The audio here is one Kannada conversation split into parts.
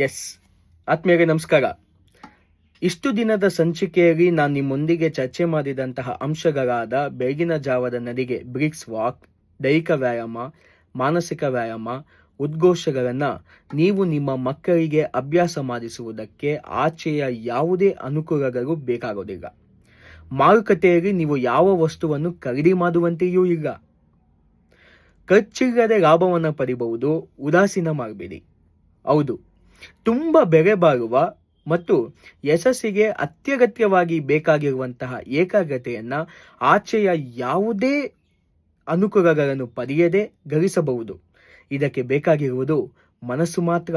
ಎಸ್ ಆತ್ಮೀಯರಿಗೆ ನಮಸ್ಕಾರ. ಇಷ್ಟು ದಿನದ ಸಂಚಿಕೆಯಲ್ಲಿ ನಾನು ನಿಮ್ಮೊಂದಿಗೆ ಚರ್ಚೆ ಮಾಡಿದಂತಹ ಅಂಶಗಳಾದ ಬೆಳಗಿನ ಜಾವದ ನದಿಗೆ ಬ್ರಿಕ್ಸ್ ವಾಕ್, ದೈಹಿಕ ವ್ಯಾಯಾಮ, ಮಾನಸಿಕ ವ್ಯಾಯಾಮ, ಉದ್ಘೋಷಗಳನ್ನು ನೀವು ನಿಮ್ಮ ಮಕ್ಕಳಿಗೆ ಅಭ್ಯಾಸ ಮಾಡಿಸುವುದಕ್ಕೆ ಆಚೆಯ ಯಾವುದೇ ಅನುಕೂಲಗಳು ಬೇಕಾಗೋದಿಲ್ಲ. ಮಾರುಕಟ್ಟೆಯಲ್ಲಿ ನೀವು ಯಾವ ವಸ್ತುವನ್ನು ಖರೀದಿ ಮಾಡುವಂತೆಯೂ ಇಲ್ಲ. ಖರ್ಚಿಲ್ಲದೆ ಲಾಭವನ್ನು ಪಡಿಬಹುದು, ಉದಾಸೀನ ಮಾಡಬೇಡಿ. ಹೌದು ತುಂಬ ಬೆಲೆ ಬಾಳುವ ಮತ್ತು ಯಶಸ್ಸಿಗೆ ಅತ್ಯಗತ್ಯವಾಗಿ ಬೇಕಾಗಿರುವಂತಹ ಏಕಾಗ್ರತೆಯನ್ನು ಆಚೆಯ ಯಾವುದೇ ಅನುಕೂಲಗಳನ್ನು ಪಡೆಯದೆ ಗಳಿಸಬಹುದು. ಇದಕ್ಕೆ ಬೇಕಾಗಿರುವುದು ಮನಸ್ಸು ಮಾತ್ರ.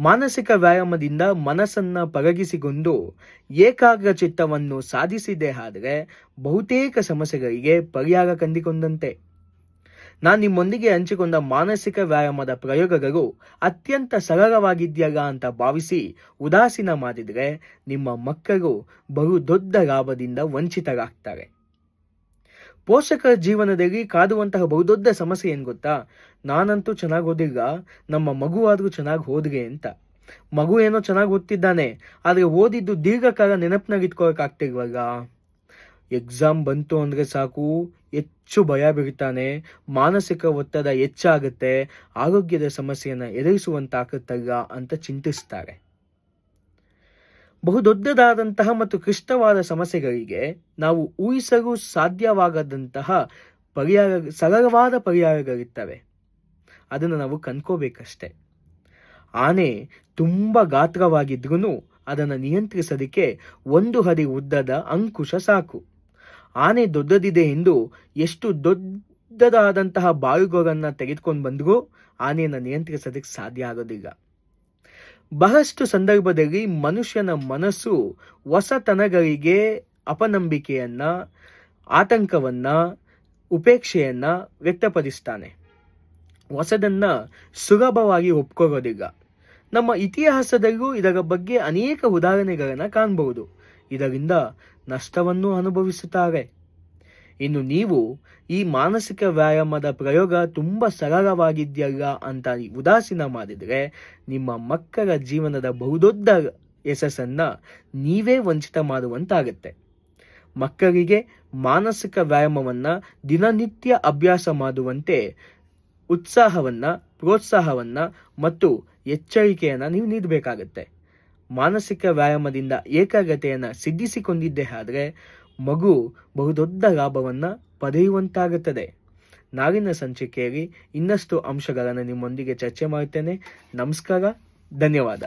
ಮಾನಸಿಕ ವ್ಯಾಯಾಮದಿಂದ ಮನಸ್ಸನ್ನು ಪರಗಿಸಿಕೊಂಡು ಏಕಾಗ್ರ ಚಿತ್ತವನ್ನು ಸಾಧಿಸಿದೆ ಆದರೆ ಬಹುತೇಕ ಸಮಸ್ಯೆಗಳಿಗೆ ಪರಿಹಾರ ಕಂಡುಕೊಂಡಂತೆ. ನಾನು ನಿಮ್ಮೊಂದಿಗೆ ಹಂಚಿಕೊಂಡ ಮಾನಸಿಕ ವ್ಯಾಯಾಮದ ಪ್ರಯೋಗಗಳು ಅತ್ಯಂತ ಸರಳವಾಗಿದೆಯಲ್ಲ ಅಂತ ಭಾವಿಸಿ ಉದಾಸೀನ ಮಾಡಿದರೆ ನಿಮ್ಮ ಮಕ್ಕಳು ಬಹು ದೊಡ್ಡ ಲಾಭದಿಂದ ವಂಚಿತರಾಗ್ತಾರೆ. ಪೋಷಕರ ಜೀವನದಲ್ಲಿ ಕಾದುವಂತಹ ಬಹುದೊಡ್ಡ ಸಮಸ್ಯೆ ಏನು ಗೊತ್ತಾ? ನಾನಂತೂ ಚೆನ್ನಾಗಿ ಓದಿಲ್ಲ, ನಮ್ಮ ಮಗುವಾದರೂ ಚೆನ್ನಾಗಿ ಹೋದ್ರೆ ಅಂತ. ಮಗು ಏನೋ ಚೆನ್ನಾಗಿ ಓದ್ತಿದ್ದಾನೆ, ಆದರೆ ಓದಿದ್ದು ದೀರ್ಘಕಾಲ ನೆನಪಿನಾಗ ಇಟ್ಕೊಳಕ್ಕಾಗ್ತಿಲ್ವಲ್ಲ ಎಕ್ಸಾಮ್ ಬಂತು ಅಂದರೆ ಸಾಕು, ಹೆಚ್ಚು ಭಯ ಬೀಳ್ತಾನೆ, ಮಾನಸಿಕ ಒತ್ತಡ ಹೆಚ್ಚಾಗುತ್ತೆ, ಆರೋಗ್ಯದ ಸಮಸ್ಯೆಯನ್ನು ಎದುರಿಸುವಂತಾಗುತ್ತಲ್ಲ ಅಂತ ಚಿಂತಿಸ್ತಾರೆ. ಬಹುದೊಡ್ಡದಾದಂತಹ ಮತ್ತು ಕ್ಲಿಷ್ಟವಾದ ಸಮಸ್ಯೆಗಳಿಗೆ ನಾವು ಊಹಿಸಲು ಸಾಧ್ಯವಾಗದಂತಹ ಪರಿಹಾರ, ಸರಳವಾದ ಪರಿಹಾರಗಳಿರ್ತವೆ. ಅದನ್ನು ನಾವು ಕಂಡ್ಕೋಬೇಕಷ್ಟೆ. ಆನೆ ತುಂಬ ಗಾತ್ರವಾಗಿದ್ರೂ ಅದನ್ನು ನಿಯಂತ್ರಿಸೋದಕ್ಕೆ ಒಂದು ಹದಿ ಉದ್ದದ ಅಂಕುಶ ಸಾಕು. ಆನೆ ದೊಡ್ಡದಿದೆ ಎಂದು ಎಷ್ಟು ದೊಡ್ಡದಾದಂತಹ ಬಾಳುಗೋರನ್ನು ತೆಗೆದುಕೊಂಡು ಬಂದರೂ ಆನೆಯನ್ನು ನಿಯಂತ್ರಿಸೋದಕ್ಕೆ ಸಾಧ್ಯ ಆಗೋದಿಲ್ಲ. ಬಹಳಷ್ಟು ಸಂದರ್ಭದಲ್ಲಿ ಮನುಷ್ಯನ ಮನಸ್ಸು ಹೊಸತನಗಳಿಗೆ ಅಪನಂಬಿಕೆಯನ್ನ, ಆತಂಕವನ್ನ, ಉಪೇಕ್ಷೆಯನ್ನ ವ್ಯಕ್ತಪಡಿಸ್ತಾನೆ. ಹೊಸದನ್ನು ಸುಲಭವಾಗಿ ಒಪ್ಕೊಳ್ಳೋದಿಲ್ಲ. ನಮ್ಮ ಇತಿಹಾಸದಲ್ಲೂ ಇದರ ಬಗ್ಗೆ ಅನೇಕ ಉದಾಹರಣೆಗಳನ್ನು ಕಾಣಬಹುದು. ಇದರಿಂದ ನಷ್ಟವನ್ನು ಅನುಭವಿಸುತ್ತಾರೆ. ಇನ್ನು ನೀವು ಈ ಮಾನಸಿಕ ವ್ಯಾಯಾಮದ ಪ್ರಯೋಗ ತುಂಬ ಸರಳವಾಗಿದೆಯಲ್ಲ ಅಂತ ಉದಾಸೀನ ಮಾಡಿದರೆ ನಿಮ್ಮ ಮಕ್ಕಳ ಜೀವನದ ಬಹುದೊಡ್ಡ ಯಶಸ್ಸನ್ನ ನೀವೇ ವಂಚಿತ ಮಾಡುವಂತಾಗತ್ತೆ. ಮಕ್ಕಳಿಗೆ ಮಾನಸಿಕ ವ್ಯಾಯಾಮವನ್ನ ದಿನನಿತ್ಯ ಅಭ್ಯಾಸ ಮಾಡುವಂತೆ ಉತ್ಸಾಹವನ್ನ, ಪ್ರೋತ್ಸಾಹವನ್ನ ಮತ್ತು ಎಚ್ಚರಿಕೆಯನ್ನು ನೀವು ನೀಡಬೇಕಾಗತ್ತೆ. ಮಾನಸಿಕ ವ್ಯಾಯಾಮದಿಂದ ಏಕಾಗ್ರತೆಯನ್ನು ಸಿದ್ಧಿಸಿಕೊಂಡಿದ್ದೇ ಆದರೆ ಮಗು ಬಹುದೊಡ್ಡ ಲಾಭವನ್ನು ಪಡೆಯುವಂತಾಗುತ್ತದೆ. ನಾಳಿನ ಸಂಚಿಕೆಯಲ್ಲಿ ಇನ್ನಷ್ಟು ಅಂಶಗಳನ್ನು ನಿಮ್ಮೊಂದಿಗೆ ಚರ್ಚೆ ಮಾಡುತ್ತೇನೆ. ನಮಸ್ಕಾರ, ಧನ್ಯವಾದ.